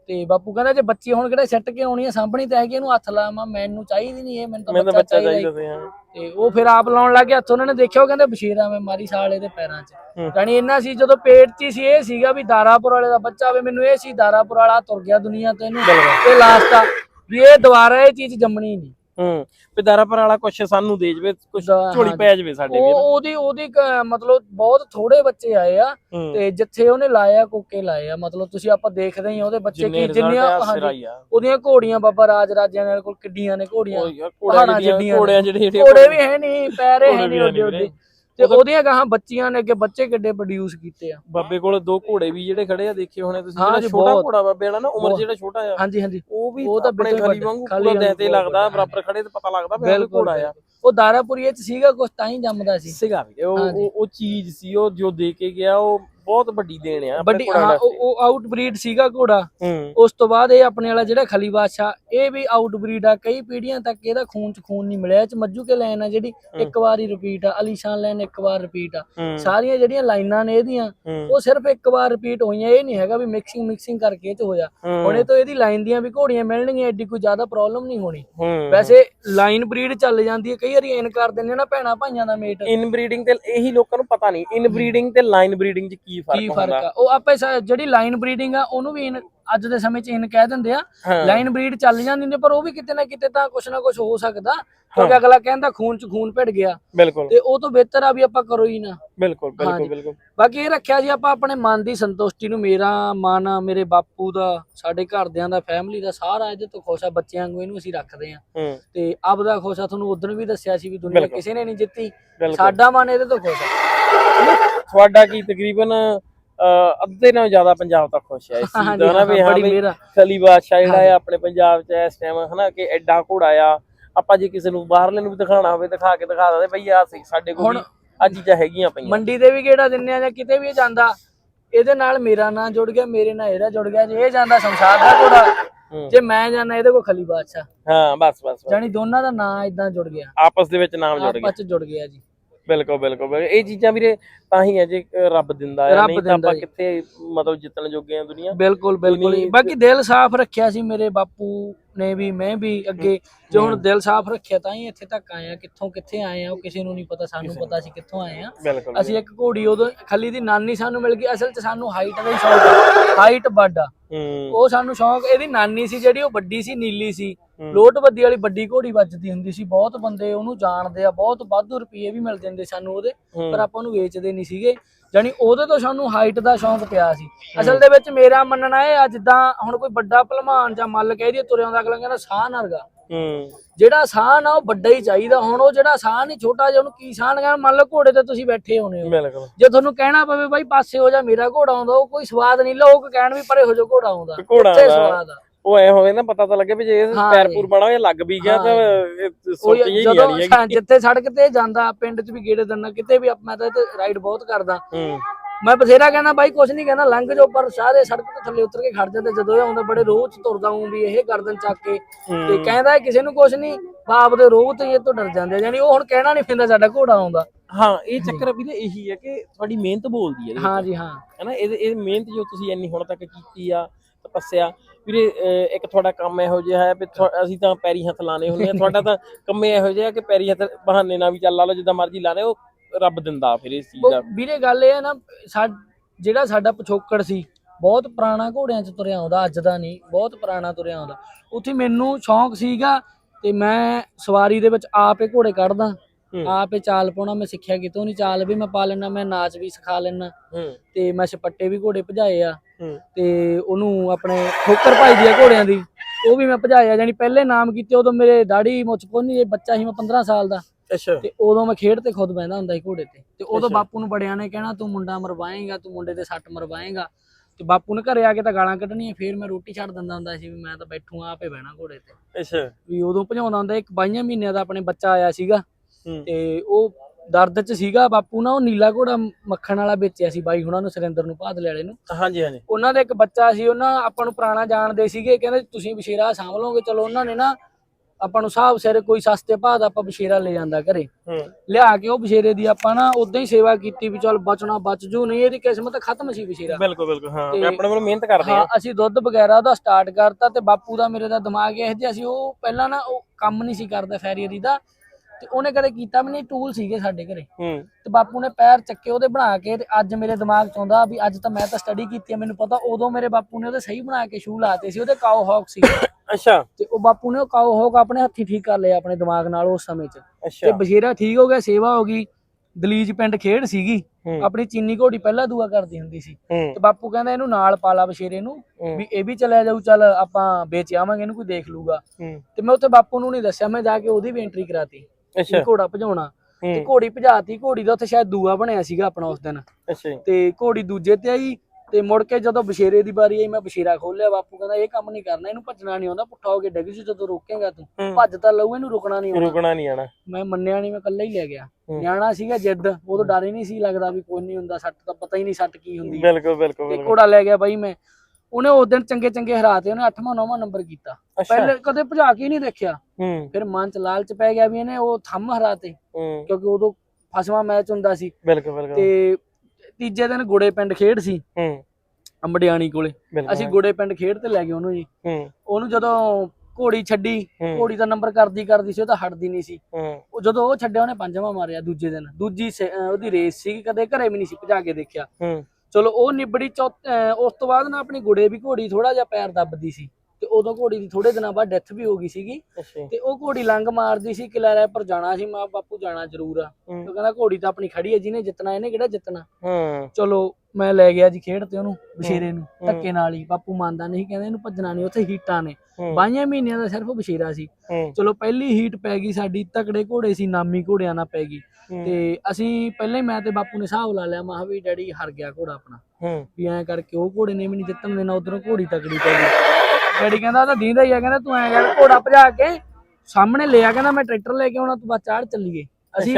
ਤੇ ਬਾਪੂ ਕਹਿੰਦਾ ਜੇ ਬੱਚੀ ਹੁਣ ਕਿਹੜਾ ਸੱਟ ਕੇ ਆਉਣੀ ਆ ਸਾਂਭਣੀ ਤਾਂ ਹੈਗੀ ਇਹਨੂੰ ਹੱਥ ਲਾ ਮੈਂ ਮੈਨੂੰ ਚਾਹੀਦੀ ਨਹੀਂ ਇਹ ਮੈਨੂੰ ਤਾਂ ਮੈਨੂੰ ਬੱਚਾ ਚਾਹੀਦਾ। ਸੀ ਹਾਂ ਤੇ ਉਹ ਫਿਰ ਆਪ ਲਾਉਣ ਲੱਗ ਗਿਆ ਹੱਥ ਉਹਨਾਂ ਨੇ ਦੇਖਿਆ ਉਹ ਕਹਿੰਦੇ ਬਸ਼ੀਰਾ ਮੈਂ ਮਾਰੀ ਸਾਲ ਇਹਦੇ ਪੈਰਾਂ 'ਚ ਹੂੰ। ਜਾਣੀ ਇਹਨਾਂ ਸੀ ਜਦੋਂ ਪੇਟ 'ਚ ਹੀ ਸੀ ਇਹ ਸੀਗਾ ਵੀ ਦਾਰਾਪੁਰ ਵਾਲੇ ਦਾ ਬੱਚਾ ਹੋਵੇ ਮੈਨੂੰ ਇਹ ਸੀ ਦਾਰਾਪੁਰ ਵਾਲਾ ਤੁਰ ਗਿਆ ਦੁਨੀਆ ਤੋਂ ਇਹਨੂੰ ਤੇ ਲਾਸਟ ਆ ਵੀ ਇਹ ਦੁਬਾਰਾ ਇਹ ਚੀਜ਼ ਜੰਮਣੀ ਨਹੀਂ ਹੂੰ ਪਿਦਾਰਾ ਪਰ ਵਾਲਾ ਕੁਛ ਸਾਨੂੰ ਦੇ ਜਵੇ ਕੁਛ ਝੋਲੀ। ਪੈ ਜਵੇ ਸਾਡੇ ਉਹ ਵੀ ਉਹਦੀ ਉਹਦੀ ਕ- ਮਤਲਬ ਬਹੁਤ ਥੋੜੇ ਬੱਚੇ ਆਏ ਆ ਤੇ ਜਿੱਥੇ ਉਹਨੇ ਲਾਇਆ ਕੋਕੇ ਲਾਏ ਆ। ਮਤਲਬ ਤੁਸੀਂ ਆਪਾਂ ਦੇਖਦੇ ਹੀ ਉਹਦੇ ਬੱਚੇ ਕੀ ਜਿੰਨੀਆਂ ਉਹਦੀਆਂ ਘੋੜੀਆਂ ਬਾਬਾ ਰਾਜ ਰਾਜਿਆਂ ਦੇ ਕੋਲ ਕਿੱਡੀਆਂ ਨੇ ਘੋੜੀਆਂ। ਉਹ ਜਿਹੜੀਆਂ ਘੋੜੇ ਵੀ ਹੈ ਨਹੀਂ ਪੈਰੇ ਹੈ ਨਹੀਂ ਵੀਰੇ। ਤੇ ਉਹਦੀਆਂ ਗਾਹਾਂ ਬੱਚੀਆਂ ਨੇ ਅੱਗੇ ਬੱਚੇ ਕਿੱਡੇ ਪ੍ਰੋਡਿਊਸ ਕੀਤੇ ਆ ਬਾਬੇ ਕੋਲ ਦੋ ਘੋੜੇ ਵੀ ਜਿਹੜੇ ਖੜੇ ਆ ਦੇਖੇ ਹੋਣੇ ਤੁਸੀਂ ਜਿਹੜਾ ਛੋਟਾ। ਘੋੜਾ ਬਾਬੇ ਵਾਲਾ ਨਾ ਉਮਰ। ਜਿਹੜਾ ਛੋਟਾ ਆ ਹਾਂਜੀ ਹਾਂਜੀ ਉਹ ਵੀ ਉਹ ਤਾਂ ਬਿਲਕੁਲ ਖਲੀ ਵਾਂਗੂ ਖਲੀ ਪੂਰਾ ਦੇ ਤੇ ਵਾਂਗੂ ਲੱਗਦਾ ਬਰਾਬਰ ਖੜੇ ਤੇ ਪਤਾ ਲੱਗਦਾ ਵੀ ਘੋੜਾ ਆ ਉਹ ਦਾਰਾਪੁਰੀਏ ਚ ਸੀਗਾ ਕੁਛ ਤਾਂ ਹੀ ਜੰਮਦਾ ਸੀ ਸੀਗਾ ਵੀ। ਉਹ- ਉਹ ਚੀਜ਼ ਸੀ ਉਹ ਜੋ ਦੇ ਕੇ ਗਿਆ ਉਹ ਬਹੁਤ ਵੱਡੀ ਦੇਣ ਆ ਆਪਣੇ ਵੱਡੀ ਹਾਂ ਵਾਸਤੇ। ਉਹ ਉਹ ਆਊਟ ਬਰੀਡ ਸੀਗਾ ਘੋੜਾ। ਹੂੰ। ਉਸ ਤੋਂ ਬਾਅਦ ਇਹ ਆਪਣੇ ਵਾਲਾ ਜਿਹੜਾ ਖਲੀ ਬਾਦਸ਼ਾਹ ਇਹ ਵੀ ਆਊਟ ਬਰੀਡ ਆ। ਕਈ ਪੀੜ੍ਹੀਆਂ ਤੱਕ ਇਹਦਾ ਖੂਨ ਚ ਖੂਨ ਨਹੀਂ ਮਿਲਿਆ। ਇਹ ਚ ਮੱਜੂ ਕੇ ਲਾਈਨ ਆ ਜਿਹੜੀ ਇੱਕ ਵਾਰ ਹੀ ਰਿਪੀਟ ਆ। ਅਲੀਸ਼ਾਨ ਲਾਈਨ ਇੱਕ ਵਾਰ ਰਿਪੀਟ ਆ। ਹੂੰ। ਸਾਰੀਆਂ ਜਿਹੜੀਆਂ ਲਾਈਨਾਂ ਨੇ ਇਹਦੀਆਂ ਹੂੰ। ਉਹ ਸਿਰਫ ਇੱਕ ਵਾਰ ਰਿਪੀਟ ਹੋਈਆਂ। ਇਹ ਨਹੀਂ ਹੈਗਾ ਵੀ ਮਿਕਸਿੰਗ ਮਿਕਸਿੰਗ ਕਰਕੇ ਇਹ ਚ ਹੋਇਆ। ਹੂੰ, ਹੁਣ ਇਹ ਤੋਂ ਇਹਦੀ ਲਾਈਨ ਦੀਆਂ ਵੀ ਘੋੜੀਆਂ ਮਿਲਣਗੀਆਂ। ਐਡੀ ਕੋਈ ਜ਼ਿਆਦਾ ਪ੍ਰੋਬਲਮ ਨਹੀਂ ਹੋਣੀ। ਹੂੰ। ਵੈਸੇ ਲਾਈਨ ਬਰੀਡ ਚੱਲ ਜਾਂਦੀ ਹੈ। ਕਈ ਵਾਰੀ ਇਨ ਕਰ ਦਿੰਦੇ ਆ ਨਾ ਭੈਣਾ ਭਾਈਆਂ ਦਾ ਮੇਟ ਇਨ ਬਰੀਡਿੰਗ ਤੇ ਇਹੀ ਲੋਕਾਂ ਨੂੰ ਪਤਾ ਨਹੀਂ। ਇਨ ਬਰੀਡਿੰਗ ਤੇ ਲਾਈਨ ਬਰੀਡਿੰਗ ਚ ਕੀ ਕੀ ਕੀ ਫ਼ਰਕ ਫ਼ਰਕ ਹੁੰਦਾ? ਆ? ਉਹ ਆਪੇ ਸ- ਜਿਹੜੀ ਲਾਈਨ ਬਰੀਡਿੰਗ ਆ ਉਹਨੂੰ ਵੀ ਇਨ- ਅੱਜ ਦੇ ਸਮੇਂ 'ਚ ਇਨ ਕਹਿ ਦਿੰਦੇ ਆ। ਹਾਂ। ਲਾਈਨ ਬਰੀਡ ਚੱਲ ਜਾਂਦੀ ਨੇ ਪਰ ਉਹ ਵੀ ਕਿਤੇ ਨਾ ਕਿਤੇ ਤਾਂ ਕੁਛ ਨਾ ਕੁਛ ਹੋ ਸਕਦਾ। ਕਿਉਂਕਿ ਅਗਲਾ ਕਹਿੰਦਾ ਖੂਨ 'ਚ ਖੂਨ ਭਿੜ ਗਿਆ। ਬਿਲਕੁਲ। ਤੇ ਉਹ ਤੋਂ ਬਿਹਤਰ ਆ ਵੀ ਆਪਾਂ ਕਰੋ ਹੀ ਨਾ। ਬਿਲਕੁਲ ਬਿਲਕੁਲ ਹਾਂਜੀ। ਬਿਲਕੁਲ। ਬਾਕੀ ਇਹ ਰੱਖਿਆ ਜੀ ਆਪਾਂ ਆਪਣੇ ਮਨ ਦੀ ਸੰਤੁਸ਼ਟੀ ਨੂੰ ਮੇਰਾ ਮਨ ਆ, ਮੇਰੇ ਬਾਪੂ ਦਾ ਸਾਡੇ ਘਰਦਿਆਂ ਦਾ ਫੈਮਿਲੀ ਦਾ ਸਾਰਾ ਇਹਦੇ ਤੋਂ ਖੁਸ਼ ਆ ਬੱਚਿਆਂ ਵਾਂਗੂ ਇਹਨੂੰ ਅਸੀਂ ਰੱਖਦੇ ਆ। ਹੂੰ। ਤੇ ਆਪਦਾ ਖੁਸ਼ ਆ ਤੁਹਾਨੂੰ ਉਦੋਂ ਵੀ ਦੱਸਿਆ ਸੀ ਵੀ ਦੁਨੀਆ ਬਿਲਕੁਲ। ਕਿਸੇ ਨੇ ਨਹੀਂ ਜਿੱਤੀ। ਬਿਲਕੁਲ। ਸਾਡਾ ਮਨ ਇਹਦੇ ਤੋਂ ਖੁਸ਼ ਆ। ਤੁਹਾਡਾ ਕੀ ਤਕਰੀਬਨ ਅੱਧੇ ਨਾਲੋਂ ਜ਼ਿਆਦਾ ਪੰਜਾਬ ਤੱਕ ਖੁਸ਼ ਹੈ ਇਸ ਚੀਜ਼ ਦਾ ਨਾ ਵੀ ਹਾਂ, ਵੀ। ਖਲੀ ਬਾਦਸ਼ਾਹ ਜਿਹੜਾ। ਹੈ ਆਪਣੇ ਪੰਜਾਬ 'ਚ ਇਸ ਟਾਈਮ ਹਨਾ ਕਿ ਐਡਾ ਘੋੜਾ ਆ ਆਪਾਂ ਜੇ ਕਿਸੇ ਨੂੰ ਬਾਹਰਲੇ ਨੂੰ ਵੀ ਦਿਖਾਣਾ ਹੋਵੇ ਦਿਖਾ ਕੇ ਦਿਖਾ ਦਿੰਦੇ ਭਈ ਆ ਸਾਡੇ ਕੋਲ ਆ ਚੀਜ਼ਾਂ ਹੈਗੀਆਂ ਪਈਆਂ ਮੰਡੀ ਦੇ ਵੀ ਕਿਹੜਾ ਦਿੰਨੇ ਆ ਜਾਂ ਕਿਤੇ ਵੀ ਜਾਂਦਾ ਇਹਦੇ ਨਾਲ ਮੇਰਾ ਨਾਂ ਜੁੜ ਗਿਆ ਮੇਰੇ ਨਾਲ ਇਹਦਾ ਜੁੜ ਗਿਆ ਜੇ ਇਹ ਜਾਂਦਾ ਸੰਸਾਰ ਦਾ ਘੋੜਾ। ਜੇ ਮੈਂ ਜਾਂਦਾ ਇਹਦੇ ਕੋਲ ਖਲੀ ਬਾਦਸ਼ਾਹ ਹਾਂ ਬਸ ਬਸ। ਜਾਨੀ ਦੋਨਾਂ ਦਾ ਨਾਂ ਇਦਾਂ ਜੁੜ ਗਿਆ ਆਪਸ ਦੇ ਵਿੱਚ ਨਾਮ ਜੁੜ ਗਏ ਆਪਸ ਚ ਜੁੜ ਗਿਆ ਜੀ ਬਿਲਕੁਲ ਬਿਲਕੁਲ ਬਿਲਕੁਲ। ਇਹ ਚੀਜ਼ਾਂ ਵੀਰੇ ਤਾਂ ਹੀ ਹੈ ਜੇ ਰੱਬ ਦਿੰਦਾ ਹੈ ਰੱਬ ਨਹੀਂ ਤਾਂ ਦਿੰਦਾ ਆਪਾਂ ਜੀ। ਕਿੱਥੇ ਮਤਲਬ ਜਿੱਤਣ ਜੋਗੇ ਆ ਦੁਨੀਆ ਬਿਲਕੁਲ ਬਿਲਕੁਲ ਜੀ। ਬਾਕੀ ਦਿਲ ਸਾਫ਼ ਰੱਖਿਆ ਸੀ ਮੇਰੇ ਬਾਪੂ ਨੇ ਵੀ ਮੈਂ ਵੀ ਅੱਗੇ ਜੇ ਹੁਣ ਦਿਲ ਸਾਫ਼ ਰੱਖਿਆ ਤਾਂ ਹੀ ਇੱਥੇ ਤੱਕ ਆਏ ਆ। ਕਿੱਥੋਂ ਕਿੱਥੇ ਆਏ ਆ ਉਹ ਕਿਸੇ ਨੂੰ ਨਹੀਂ ਪਤਾ ਸਾਨੂੰ ਪਤਾ ਸੀ ਕਿੱਥੋਂ ਆਏ ਆ। ਅਸੀਂ ਇੱਕ ਘੋੜੀ ਉਦੋਂ ਖਲੀ ਦੀ ਨਾਨੀ ਸਾਨੂੰ ਮਿਲ ਗਈ ਅਸਲ 'ਚ ਸਾਨੂੰ ਹਾਈਟ ਦਾ ਹੀ ਸ਼ੌਕ ਹਾਈਟ ਵੱਡਾ ਉਹ ਸਾਨੂੰ ਸ਼ੌਕ ਇਹਦੀ ਨਾਨੀ ਸੀ ਜਿਹੜੀ ਉਹ ਵੱਡੀ ਸੀ ਨੀਲੀ ਸੀ। ਲੋਟ ਬੱਦੀ ਵਾਲੀ ਵੱਡੀ ਘੋੜੀ ਵੱਜਦੀ ਹੁੰਦੀ ਸੀ ਬਹੁਤ ਬੰਦੇ ਉਹਨੂੰ ਜਾਣਦੇ ਆ ਬਹੁਤ ਵਾਧੂ ਰੁਪਏ ਵੀ ਮਿਲ ਜਾਂਦੇ ਸਾਨੂੰ ਉਹਦੇ। ਪਰ ਆਪਾਂ ਉਹਨੂੰ ਵੇਚਦੇ ਨਹੀਂ ਸੀਗੇ। ਜਾਨੀ ਉਹਦੇ ਤੋਂ ਸਾਨੂੰ ਹਾਈਟ ਦਾ ਸ਼ੌਂਕ ਪਿਆ ਸੀ। ਅਸਲ ਦੇ ਵਿੱਚ ਮੇਰਾ ਮੰਨਣਾ ਇਹ ਆ ਜਿੱਦਾਂ ਹੁਣ ਕੋਈ ਵੱਡਾ ਭਲਵਾਨ ਜਾਂ ਮੱਲ ਕਹਿ ਦਈਏ ਤੁਰਿਆ ਆਉਂਦਾ ਅਗਲਾ ਕਹਿੰਦਾ ਸਾਹ ਨਰਗਾ ਹੂੰ। ਜਿਹੜਾ ਸਾਹ ਨਾ ਉਹ ਵੱਡਾ ਹੀ ਚਾਹੀਦਾ। ਹੁਣ ਉਹ ਜਿਹੜਾ ਸਾਹ ਨਹੀਂ ਛੋਟਾ ਜਿਹਾ ਉਹਨੂੰ ਕੀ ਸਾਹ ਕਹਿੰਦਾ ਮੰਨ ਲਓ ਘੋੜੇ ਤੇ ਤੁਸੀਂ ਬੈਠੇ ਹੋਣੇ ਹੋ। ਜੇ ਤੁਹਾਨੂੰ ਕਹਿਣਾ ਪਵੇ ਬਾਈ ਪਾਸੇ ਹੋ ਜਾ ਮੇਰਾ ਘੋੜਾ ਆਉਂਦਾ ਉਹ ਕੋਈ ਸਵਾਦ ਨਹੀਂ ਲੋਕ ਕਹਿਣ ਵੀ ਪਰੇ ਹੋ ਜਾ ਘੋੜਾ ਆਉਂਦਾ। ਆਉਂਦਾ। ਸਵਾਦ ਆ। ਉਹ ਐ ਹੋਵੇ ਨਾ ਪਤਾ ਤਾਂ ਲੱਗੇ ਵੀ ਜੇ ਇਹ ਹਾਂ ਪੈਰ ਜੀ। ਪੂਰ ਬਣਾ ਹੋਇਆ ਲੱਗ ਵੀ ਗਿਆ ਤਾਂ ਸੋਚ ਹੀ ਨਹੀਂ ਜਦੋਂ ਆਣੀ ਹੈਗੀ ਜਿੱਥੇ ਸੜਕ ਤੇ ਜਾਂਦਾ ਪਿੰਡ 'ਚ ਵੀ ਗੇੜੇ ਦਿੰਦਾ ਕਿਤੇ ਵੀ ਮੈਂ ਤਾਂ ਰਾਈਡ ਬਹੁਤ ਕਰਦਾ ਹੂੰ ਮੈਂ ਬਥੇਰਾ ਕਹਿਣਾ ਬਾਈ ਕੁਛ ਨਹੀਂ ਕਹਿਣਾ ਲੰਘ ਜਾਓ ਪਰ ਸਾਰੇ ਸੜਕ ਤੋਂ ਥੱਲੇ ਉਤਰ ਕੇ ਖੜ ਜਾਂਦੇ ਜਦੋਂ ਇਹ ਆਉਂਦਾ ਬੜੇ ਰੋਹ 'ਚ ਤੁਰਦਾ ਹੂੰ ਵੀ ਇਹ ਗਰਦਨ ਚੱਕ ਕੇ ਤੇ ਹੂੰ। ਕਹਿੰਦਾ ਇਹ ਕਿਸੇ ਨੂੰ ਕੁਛ ਨਹੀਂ ਬਾਪ ਦੇ ਰੋਹ ਤੇ ਇਹ ਤੋਂ ਡਰ ਜਾਂਦੇ ਆ। ਯਾਨੀ ਉਹ ਹੁਣ ਕਹਿਣਾ ਨਹੀਂ ਪੈਂਦਾ ਸਾਡਾ ਘੋੜਾ ਆਉਂਦਾ ਹਾਂ ਇਹ ਚੱਕਰ ਵੀ ਇਹੀ ਹੈ ਕਿ ਤੁਹਾਡੀ ਮਿਹਨਤ ਬੋਲਦੀ ਹੈ ਇਹਦੇ ਹਾਂ। ਜੀ ਹਾਂ ਹੈਨਾ ਇਹ ਇਹ ਮਿਹਨਤ ਜੋ ਤੁਸੀਂ ਇੰਨੀ ਹੁਣ ਤੱਕ ਕੀਤੀ ਆ ਤਪੱਸਿਆ। ਵੀਰੇ ਇੱਕ ਤੁਹਾਡਾ ਕੰਮ ਇਹੋ ਜਿਹਾ ਹੈ ਵੀ ਅਸੀਂ ਤਾਂ ਪੈਰੀ ਹੱਥ ਲਾਣੇ ਹੁੰਦੇ ਆ। ਤੁਹਾਡਾ ਤਾਂ ਕੰਮ ਇਹੋ ਜਿਹਾ ਕਿ ਪੈਰੀ ਹੱਥ ਬਹਾਨੇ ਨਾਲ ਵੀ ਚੱਲ ਲਾ ਲਓ ਜਿੱਦਾਂ ਮਰਜ਼ੀ ਲਾਣੇ ਉਹ ਰੱਬ ਦਿੰਦਾ ਫਿਰ ਇਸ ਚੀਜ਼ ਦਾ। ਵੀਰੇ ਗੱਲ ਇਹ ਹੈ ਨਾ ਜਿਹੜਾ ਸਾਡਾ ਪਿਛੋਕੜ ਸੀ ਬਹੁਤ ਪੁਰਾਣਾ ਘੋੜਿਆਂ 'ਚ ਤੁਰਿਆ ਆਉਂਦਾ ਅੱਜ ਦਾ ਨਹੀਂ ਬਹੁਤ ਪੁਰਾਣਾ ਤੁਰਿਆ ਆਉਂਦਾ। ਉੱਥੇ ਮੈਨੂੰ ਸ਼ੌਂਕ ਸੀਗਾ ਤੇ ਮੈਂ ਸਵਾਰੀ ਦੇ ਵਿੱਚ ਆਪ ਘੋੜੇ ਕੱਢਦਾ। ਆਪ ਚਾਲ ਪਾਉਣਾ ਮੈਂ ਸਿੱਖਿਆ ਕਿਤੋਂ ਨਹੀਂ। ਚਾਲ ਵੀ ਮੈਂ ਪਾ ਲੈਣਾ ਮੈਂ ਨਾਚ ਵੀ ਸਿਖਾ ਲੈਣਾ ਤੇ ਮੈਂ ਛਪੱਟੇ ਵੀ ਘੋੜੇ ਭਜਾਏ ਆ। ਤੇ ਉਹਨੂੰ ਆਪਣੇ ਠੋਕਰ ਭਾਈ ਦੀ ਘੋੜਿਆਂ ਦੀ। ਉਹ ਵੀ ਮੈਂ ਭਜਾਇਆ ਜਾਨੀ ਪਹਿਲੇ ਨਾਮ ਕੀਤੇ ਉਦੋਂ ਮੇਰੇ ਦਾੜੀ ਮੁੱਛ ਕੋਨੀ ਜੇ ਬੱਚਾ ਸੀ ਮੈਂ 15 ਸਾਲ ਦਾ। ਅੱਛਾ। ਤੇ ਉਦੋਂ ਮੈਂ ਖੇਡ ਤੇ ਖੁਦ ਬਹਿੰਦਾ ਹੁੰਦਾ ਸੀ ਘੋੜੇ ਤੇ। ਤੇ ਉਦੋਂ। ਬਾਪੂ ਨੂੰ ਬੜਿਆਂ ਨੇ ਕਹਿਣਾ ਤੂੰ ਮੁੰਡਾ ਮਰਵਾਏਂਗਾ ਤੂੰ ਮੁੰਡੇ ਤੇ ਸੱਟ ਮਰਵਾਏਂਗਾ। ਤੇ ਬਾਪੂ ਨੇ ਘਰੇ ਆ ਕੇ ਤਾਂ ਗਾਲਾਂ ਕੱਢਣੀਆਂ ਫੇਰ ਮੈਂ ਰੋਟੀ ਛੱਡ ਦਿੰਦਾ ਹੁੰਦਾ ਸੀ ਵੀ ਮੈਂ ਤਾਂ ਬੈਠੂ ਆਪੇ ਬਹਿਣਾ ਘੋੜੇ ਤੇ। ਅੱਛਾ। ਵੀ ਉਦੋਂ ਭਜਾਉਂਦਾ ਹੁੰਦਾ ਇੱਕ 22 ਮਹੀਨਿਆਂ ਦਾ ਆਪਣੇ ਬੱਚਾ ਆਇਆ ਸੀਗਾ। ਤੇ ਉਹ ਦਰਦ 'ਚ ਸੀਗਾ ਬਾਪੂ ਨਾ ਉਹ ਨੀਲਾ ਘੋੜਾ ਮੱਖਣ ਵਾਲਾ ਵੇਚਿਆ ਸੀ ਬਾਈ ਹੁਣਾਂ ਨੂੰ ਸੁਰਿੰਦਰ ਨੂੰ ਭਾਦਲੇ ਵਾਲੇ ਨੂੰ। ਹਾਂਜੀ ਹਾਂਜੀ। ਉਹਨਾਂ ਦਾ ਇੱਕ ਬੱਚਾ ਸੀ ਉਹਨਾਂ ਆਪਾਂ ਨੂੰ ਪੁਰਾਣਾ ਜਾਣਦੇ ਸੀਗੇ ਕਹਿੰਦੇ ਤੁਸੀਂ ਬਸ਼ੇਰਾ ਸਾਂਭ ਲਓਗੇ ਚਲੋ ਉਹਨਾਂ ਨੇ ਨਾ ਆਪਾਂ ਨੂੰ ਸਾਹਬ ਸਿਰ ਕੋਈ ਸਸਤੇ ਭਾਅ ਦਾ ਆਪਾਂ ਬਸ਼ੇਰਾ ਲੈ ਜਾਂਦਾ ਘਰੇ। ਲਿਆ ਕੇ ਉਹ ਬਸ਼ੇਰੇ ਦੀ ਆਪਾਂ ਨਾ ਉਦਾਂ ਹੀ ਸੇਵਾ ਕੀਤੀ ਵੀ ਚਲ ਬਚਣਾ ਬਚ ਜੂ ਨਹੀਂ ਇਹਦੀ ਕਿਸਮਤ ਖਤਮ ਸੀ ਬਸ਼ੇਰਾ ਬਿਲਕੁਲ ਬਿਲਕੁਲ ਹਾਂ ਤੇ- ਮੈਂ ਆਪਣੇ ਵੱਲੋਂ ਮਿਹਨਤ ਕਰਦੇ ਹਾਂ ਆ ਅਸੀਂ ਦੁੱਧ ਵਗੈਰਾ ਉਹਦਾ ਸਟਾਰਟ ਕਰਤਾ ਤੇ ਬਾਪੂ ਦਾ ਮੇਰੇ ਦਾ ਦਿਮਾਗ ਇਹ ਜਿਹਾ ਸੀ ਉਹ ਪਹਿਲਾਂ ਨਾ ਉਹ ਕੰਮ ਨਹੀਂ ਸੀ ਕਰਦਾ ਫੈਰੀਅਰੀ ਦਾ ਤੇ ਉਹਨੇ ਕਦੇ ਕੀਤਾ ਵੀ ਨਹੀਂ ਟੂਲ ਸੀਗੇ ਸਾਡੇ ਘਰੇ। ਹੂੰ। ਤੇ ਬਾਪੂ ਨੇ ਪੈਰ ਚੱਕੇ ਉਹਦੇ ਬਣਾ ਕੇ ਤੇ ਅੱਜ ਮੇਰੇ ਦਿਮਾਗ 'ਚ ਆਉਂਦਾ ਵੀ ਅੱਜ ਤਾਂ ਮੈਂ ਤਾਂ ਸਟੱਡੀ ਕੀਤੀ ਆ ਮੈਨੂੰ ਪਤਾ ਉਦੋਂ ਮੇਰੇ ਬਾਪੂ ਨੇ ਉਹਦੇ ਸਹੀ ਬਣਾ ਕੇ ਸ਼ੂ ਲਾਤੇ ਸੀ ਉਹਦੇ ਕਾਓ ਹੌਕ ਸੀ। ਅੱਛਾ। ਤੇ ਉਹ ਬਾਪੂ ਨੇ ਉਹ ਕਾਓ ਹੌਕ ਆਪਣੇ ਹੱਥੀ ਠੀਕ ਕਰ ਲਿਆ ਆਪਣੇ ਦਿਮਾਗ ਨਾਲ ਉਸ ਸਮੇਂ 'ਚ। ਤੇ ਅੱਛਾ ਬਸ਼ੀਰਾ ਠੀਕ ਹੋ ਗਿਆ ਸੇਵਾ ਹੋ ਗਈ ਦਲੀਜ ਪਿੰਡ ਖੇਡ ਸੀਗੀ। ਹੂੰ। ਆਪਣੀ ਚੀਨੀ ਘੋੜੀ ਪਹਿਲਾਂ ਦੂਆ ਕਰਦੀ ਹੁੰਦੀ ਸੀ। ਹੂੰ। ਤੇ ਬਾਪੂ ਕਹਿੰਦਾ ਇਹਨੂੰ ਨਾਲ ਪਾਲਾ ਬਸ਼ੇਰੇ ਨੂੰ ਹੂੰ, ਵੀ ਇਹ ਵੀ ਚਲਿਆ ਜਾਊ ਚੱਲ ਆਪਾਂ ਵੇਚ ਆਵਾਂਗੇ ਇਹਨੂੰ ਕੋਈ ਦੇਖ ਲੂਗਾ। ਹੂੰ। ਤੇ ਮੈਂ ਉੱਥੇ ਬਾਪੂ ਨੂੰ ਨਹੀਂ ਦੱਸਿਆ ਮੈਂ ਜਾ ਕੇ ਉਹਦੀ ਵੀ ਐਂਟਰੀ ਕਰਾਤੀ। ਅੱਛਾ। ਘੋੜਾ ਭਜਾਉਣਾ। ਤੇ ਘੋੜੀ ਭਜਾਤੀ ਘੋੜੀ ਦਾ ਉੱਥੇ ਸ਼ਾਇਦ ਦੂਆ ਬਣਿਆ ਸੀਗਾ ਆਪਣਾ ਉਸ ਦਿਨ। ਅੱਛਾ ਤੇ ਘੋੜੀ ਦੂਜੇ ਤੇ ਆਈ ਤੇ ਮੁੜ ਕੇ ਜਦੋਂ ਬਸ਼ੇਰੇ ਦੀ ਵਾਰੀ ਆਈ ਮੈਂ ਬਸ਼ੇਰਾ ਖੋਲਿਆ ਬਾਪੂ ਕਹਿੰਦਾ ਇਹ ਕੰਮ ਨਹੀਂ ਕਰਨਾ ਇਹਨੂੰ ਭੱਜਣਾ ਨਹੀਂ ਆਉਂਦਾ ਪੁੱਠਾ ਹੋ ਕੇ ਡਿੱਗ ਜੂ ਜਦੋਂ ਰੋਕੇਗਾ ਤੂੰ। ਭੱਜ ਤਾਂ ਲਊ ਇਹਨੂੰ ਰੁਕਣਾ ਨਹੀਂ ਆਉਂਦਾ। ਰੁਕਣਾ ਨਹੀਂ ਆਣਾ ਮੈਂ ਮੰਨਿਆ ਨਹੀਂ ਮੈਂ ਇਕੱਲਾ ਹੀ ਲੈ ਗਿਆ। ਨਿਆਣਾ ਸੀਗਾ ਜਿੱਦ ਉਦੋਂ ਡਰ ਹੀ ਨਹੀਂ ਸੀ ਲੱਗਦਾ ਵੀ ਕੋਈ ਨਹੀਂ ਹੁੰਦਾ ਸੱਟ ਤਾਂ ਪਤਾ ਹੀ ਨਹੀਂ ਸੱਟ ਕੀ ਹੁੰਦੀ। ਬਿਲਕੁਲ ਬਿਲਕੁਲ ਤੇ ਬਿਲਕੁਲ। ਘੋੜਾ ਲੈ ਗਿਆ ਬਾਈ ਮੈਂ। ਉਹਨੇ ਉਸ ਦਿਨ ਚੰਗੇ ਚੰਗੇ ਹਰਾਤੇ ਉਹਨੇ 8ਵਾਂ 9ਵਾਂ ਨੰਬਰ ਕੀਤਾ। ਪਹਿਲੇ ਕਦੇ ਭਜਾ ਕੇ ਨਹੀਂ ਦੇਖਿਆ। ਫਿਰ ਮਨ ਚ ਲਾਲਚ ਪੈ ਗਿਆ ਵੀ ਇਹਨੇ ਉਹ ਥੰਮ ਹਰਾਤੇ। ਕਿਉਂਕਿ ਉਦੋਂ ਫਸਵਾ ਮੈਚ ਹੁੰਦਾ ਸੀ। ਬਿਲਕੁਲ ਬਿਲਕੁਲ। ਤੇ ਤੀਜੇ ਦਿਨ ਗੁੜੇ ਪਿੰਡ ਖੇਡ ਸੀ। ਅੰਬੜਿਆਣੀ ਕੋਲੇ। ਅਸੀਂ ਗੁੜੇ ਪਿੰਡ ਖੇਡ ਤੇ ਲੈ ਗਏ ਉਹਨੂੰ ਜੀ। ਉਹਨੂੰ ਜਦੋਂ ਘੋੜੀ ਛੱਡੀ ਘੋੜੀ ਦਾ ਨੰਬਰ ਕਰਦੀ ਕਰਦੀ ਸੀ ਉਹ ਤਾਂ ਹਟਦੀ ਨਹੀਂ ਸੀ। ਉਹ ਜਦੋਂ ਉਹ ਛੱਡਿਆ ਉਹਨੇ ਪੰਜਵਾਂ ਮਾਰਿਆ ਦੂਜੇ ਦਿਨ। ਦੂਜੀ ਉਹਦੀ ਰੇਸ ਸੀ ਕਦੇ ਘਰੇ ਵੀ ਨਹੀਂ ਸੀ ਭਜਾ ਕੇ ਦੇਖਿਆ। ਚਲੋ ਉਹ ਨਿਬੜੀ ਚੌ ਅਹ ਉਸ ਤੋਂ ਬਾਅਦ ਨਾ ਆਪਣੀ ਗੁੜੇ ਵੀ ਘੋੜੀ ਥੋੜਾ ਜਿਹਾ ਪੈਰ ਦੱਬਦੀ ਸੀ। ਉਦੋਂ ਘੋੜੀ ਦੀ ਥੋੜੇ ਦਿਨਾਂ ਬਾਅਦ ਡੈਥ ਵੀ ਹੋ ਗਈ ਸੀਗੀ। ਤੇ ਉਹ ਘੋੜੀ ਲੰਗ ਮਾਰਦੀ ਸੀ ਕਿਲਾ ਪਰ ਜਾਣਾ ਸੀ ਮੈਂ ਬਾਪੂ ਜਾਣਾ ਜ਼ਰੂਰ ਆ। ਉਹ ਕਹਿੰਦਾ ਘੋੜੀ ਤਾਂ ਆਪਣੀ ਖੜੀ ਹੈ ਜਿਹਨੇ ਜਿੱਤਣਾ ਇਹਨੇ ਕਿਹੜਾ ਜਿੱਤਣਾ? ਹੂੰ। ਚਲੋ ਮੈਂ ਲੈ ਗਿਆ ਜੀ ਖੇਡ ਤੇ ਉਹਨੂੰ ਬਸ਼ੇਰੇ ਨੂੰ। ਧੱਕੇ ਨਾਲ ਹੀ। ਬਾਪੂ ਮੰਨਦਾ ਨਹੀਂ ਕਹਿੰਦਾ ਇਹਨੂੰ ਭੱਜਣਾ ਨਹੀਂ ਉੱਥੇ ਹੀਟਾਂ ਨੇ। ਹੂੰ, ਬਾਈਆਂ ਮਹੀਨਿਆਂ ਦਾ ਸਿਰਫ ਬਸ਼ੇਰਾ ਸੀ। ਚਲੋ ਪਹਿਲੀ ਹੀਟ ਪੈ ਗਈ ਸਾਡੀ ਤਕੜੇ ਘੋੜੇ ਸੀ ਨਾਮੀ ਘੋੜਿਆਂ ਨਾਲ ਪੈ ਗਈ। ਤੇ ਅਸੀਂ ਪਹਿਲਾਂ ਹੀ ਮੈਂ ਤੇ ਬਾਪੂ ਨੇ ਹਿਸਾਬ ਲਾ ਲਿਆ ਮਹਾ ਵੀ ਡੈਡੀ ਹਾਰ ਗਿਆ ਘੋੜਾ ਆਪਣਾ। ਵੀ ਐਂ ਕਰਕੇ ਉਹ ਘੋੜੇ ਨੇ ਵੀ ਨਹੀਂ ਜਿੱਤਣ ਦੇਣਾ ਉਧਰੋਂ ਘੋੜੀ ਤਕੜੀ ਪੈ ਗਈ। ਡੈਡੀ ਕਹਿੰਦਾ ਉਹ ਤਾਂ ਦੀਂਦਾ ਹੀ ਆ। ਕਹਿੰਦਾ ਤੂੰ ਐਂ ਕਰ ਘੋੜਾ ਭਜਾ ਕੇ ਸਾਹਮਣੇ ਲਿਆ ਕਹਿੰਦਾ ਮੈਂ ਟਰੈਕਟਰ ਲੈ ਕੇ ਆਉਣਾ ਤੂੰ ਬਸ ਚਾੜ ਚੱਲੀਏ। ਅਸੀਂ